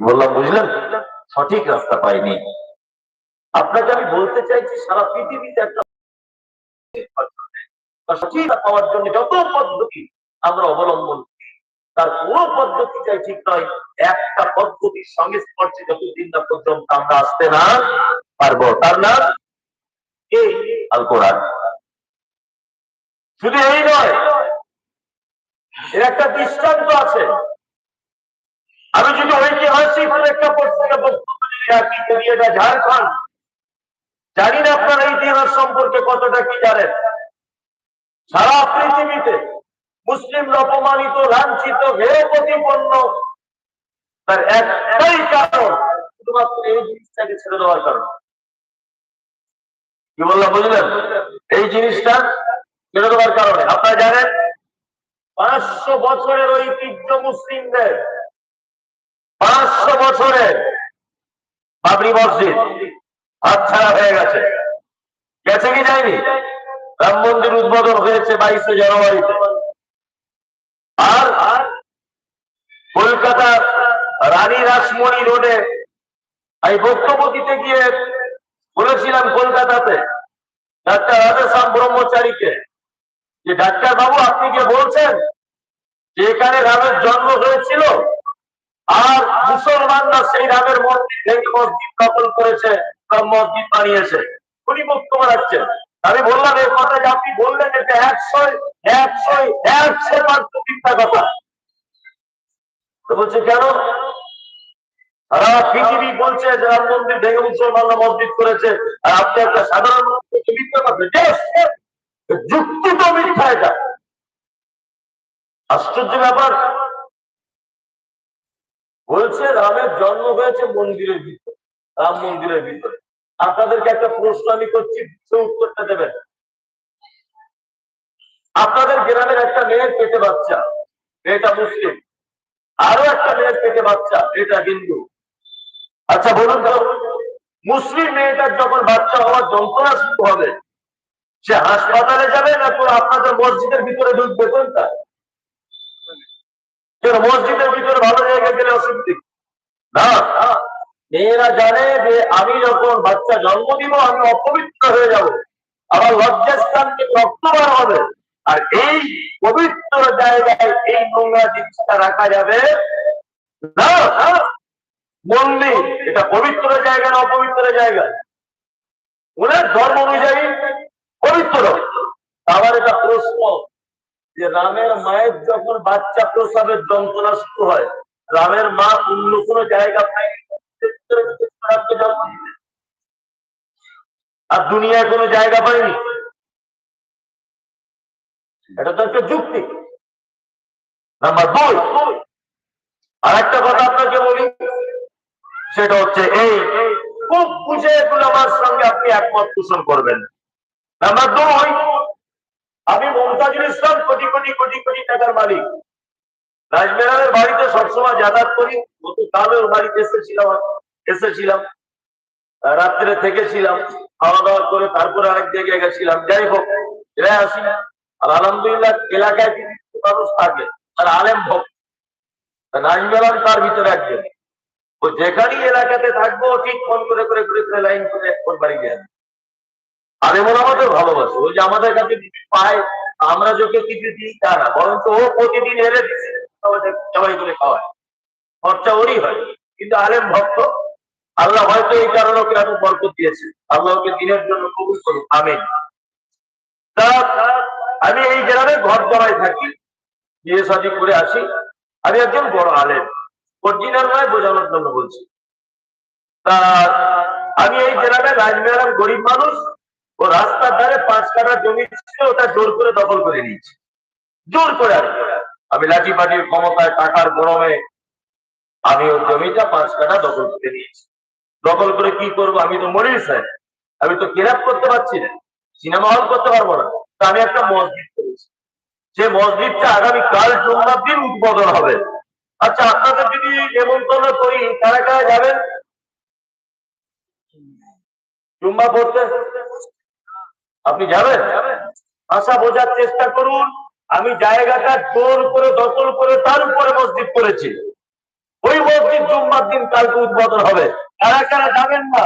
বললাম, বুঝলেন? সঠিক রাস্তা পাইনি। আপনাকে আমি বলতে চাইছি, সারা পৃথিবীতে একটা সঠিক পাওয়ার জন্য যত পদ্ধতি আমরা অবলম্বন তার কোনো ঠিক নয়। একটা পদ্ধতির সঙ্গে স্পর্শে যতদিন না পর্যন্ত আমরা আসতে না পারব, তার নাম কি আল শুধু এই নয়, এর একটা দৃষ্টান্ত আছে আমি যদি ঐতিহাসিক একটা পত্রিকা যদি এটা ঝাড়খণ্ড জানি না আপনারা ইতিহাস সম্পর্কে কতটা কি জানেন। সারা পৃথিবীতে মুসলিম অপমানিত, লাঞ্ছিত হেয় প্রতিপন্ন তার একটাই কারণ, শুধুমাত্র এই জিনিসটাকে ছেড়ে দেওয়ার কারণ। কি বললাম, বুঝলেন? এই জিনিসটা ছেড়ে দেওয়ার কারণে। আপনারা জানেন, পাঁচশো বছরের ঐতিহ্য মুসলিমদের, পাঁচশো বছরের বাবরি মসজিদ হাতছাড়া হয়ে গেছে। গেছে কি যায়নি? রাম মন্দির উদ্বোধন হয়েছে বাইশে জানুয়ারিতে। আর আর কলকাতা রানী রাসমণি রোডে এই বক্তব্য দিতে গিয়ে বলেছিলাম কলকাতাতে, ডাক্তার রাধেশ্যাম ব্রহ্মচারীকে, যে ডাক্তার বাবু আপনি যে বলছেন যে এখানে রামের জন্ম হয়েছিল আর মুসলমানরা সেই রামের মন্দির ভেঙে মসজিদ দখল করেছে মসজিদ বানিয়েছে। উনি বক্তব্য রাখছেন আমি বললাম, এই কথা যে আপনি বললেন, এটা একশো একশো একশো মাত্র মিথ্যা কথা। বলছে, কেন? সারা পৃথিবী বলছে যে রাম মন্দির ভেঙে মুসলমানরা মসজিদ করেছে, আর আপনি একটা সাধারণ মিথ্যা কথা যুক্তি তো মিথ্যা এটা। আশ্চর্য ব্যাপার। বলছে রামের জন্ম হয়েছে মন্দিরের ভিতরে, রাম মন্দিরের ভিতরে। আপনাদেরকে একটা প্রশ্ন আমি করছি উত্তরটা দেবেন? আপনাদের গ্রামের একটা মেয়ের পেটে বাচ্চা, মেয়েটা মুসলিম। আরও একটা মেয়ের পেটে বাচ্চা এটা হিন্দু। আচ্ছা বলুন তো, মুসলিম মেয়েটার যখন বাচ্চা হওয়ার যন্ত্রণা শুরু হবে, সে হাসপাতালে যাবে না তো আপনাদের মসজিদের ভিতরে ঢুকবে কোনটা? কেন মসজিদের ভিতরে ভালো জায়গায় গেলে অসুবিধে না। মেয়েরা জানে যে আমি যখন বাচ্চা জন্ম দিব, আমি অপবিত্র হয়ে যাব। আমার লজ্জাস্থান থেকে রক্ত হবে। আর এই পবিত্র জায়গায় এই নোংরা জিনিসটা রাখা যাবে না। মন্দির, এটা পবিত্র জায়গা না অপবিত্র জায়গা? ওনার ধর্ম অনুযায়ী পবিত্র। আবার এটা প্রশ্ন। যে রামের মায়ের যখন বাচ্চা প্রসবের যন্ত্রণা শুরু হয়, রামের মা অন্য কোনো জায়গা দিতে। আর দুনিয়ায় কোনো জায়গা পায়নি। এটা তো একটা যুক্তি। নাম্বার দুই। আর একটা কথা আপনাকে বলি, সেটা হচ্ছে এই খুব বুঝে এগুলো আমার সঙ্গে আপনি একমত পোষণ করবেন। নাম্বার দুই আমি মমতাজুল ইসলাম কোটি কোটি কোটি কোটি টাকার মালিক। রাজমেরালের বাড়িতে সবসময় যাতায়াত করি। গতকাল ওর বাড়িতে এসেছিলাম এসেছিলাম। রাত্রে থেকেছিলাম খাওয়া দাওয়া করে তারপরে আরেক জায়গায় গেছিলাম। যাই হোক এরা আসি। আর আলহামদুলিল্লাহ এলাকায় কিছু মানুষ থাকে, আর আলেম ভক্ত। নাজমেরাল তার ভিতরে একজন। ও যেখানেই এলাকাতে থাকব, ঠিক ফোন করে করে করে করে লাইন করে ফোন বাড়ি গিয়ে এমন আমাদের ভালোবাসে। ওই যে আমাদের কাছে পায়, আমরা যোকে কিছু দিই তা না, বরঞ্চ ও প্রতিদিন এলে সবাই করে খাওয়ায়। খরচা ওরই হয়। কিন্তু আলেম ভক্ত, আল্লাহ হয়তো এই কারণে ওকে এত বরকত দিয়েছে। আল্লাহ ওকে দিনের জন্য কবুল করুক, আমিন। তা, আমি এই গ্রামে ঘর জমায় থাকি, বিয়ে সাজি করে আসি। আমি একজন বড় আলেম, অরিজিনাল নয়, বোঝানোর জন্য বলছি। তা, আমি এই গ্রামে রাজমেরাম গরিব মানুষ ও রাস্তার ধারে পাঁচ কাটা জমি ছিল, ওটা জোর করে দখল করে নিয়েছি। জোর করে আর আমি লাঠি পাটির ক্ষমতায় টাকার গরমে আমি ওই জমিটা পাঁচ কাটা দখল করে নিয়েছি। দখল করে কি করব আমি তো মরিস স্যার আমি তো কেরাপ করতে পারছি না। সিনেমা হল করতে পারব না। তা আমি একটা মসজিদ করেছি। যে মসজিদটা আগামী কাল জুম্মার দিন উদ্বোধন হবে। আচ্ছা আপনাদের যদি নেমন্তন্ন করি, কারা কারা যাবেন? জুম্মা পড়তে? আপনি যাবেন? ভাষা বোঝার চেষ্টা করুন, আমি জায়গাটা জোর করে, দখল করে তার উপরে মসজিদ করেছি। ওই মসজিদ জুম্মার দিন কালকে উদ্বোধন হবে। কারা কারা যাবেন না?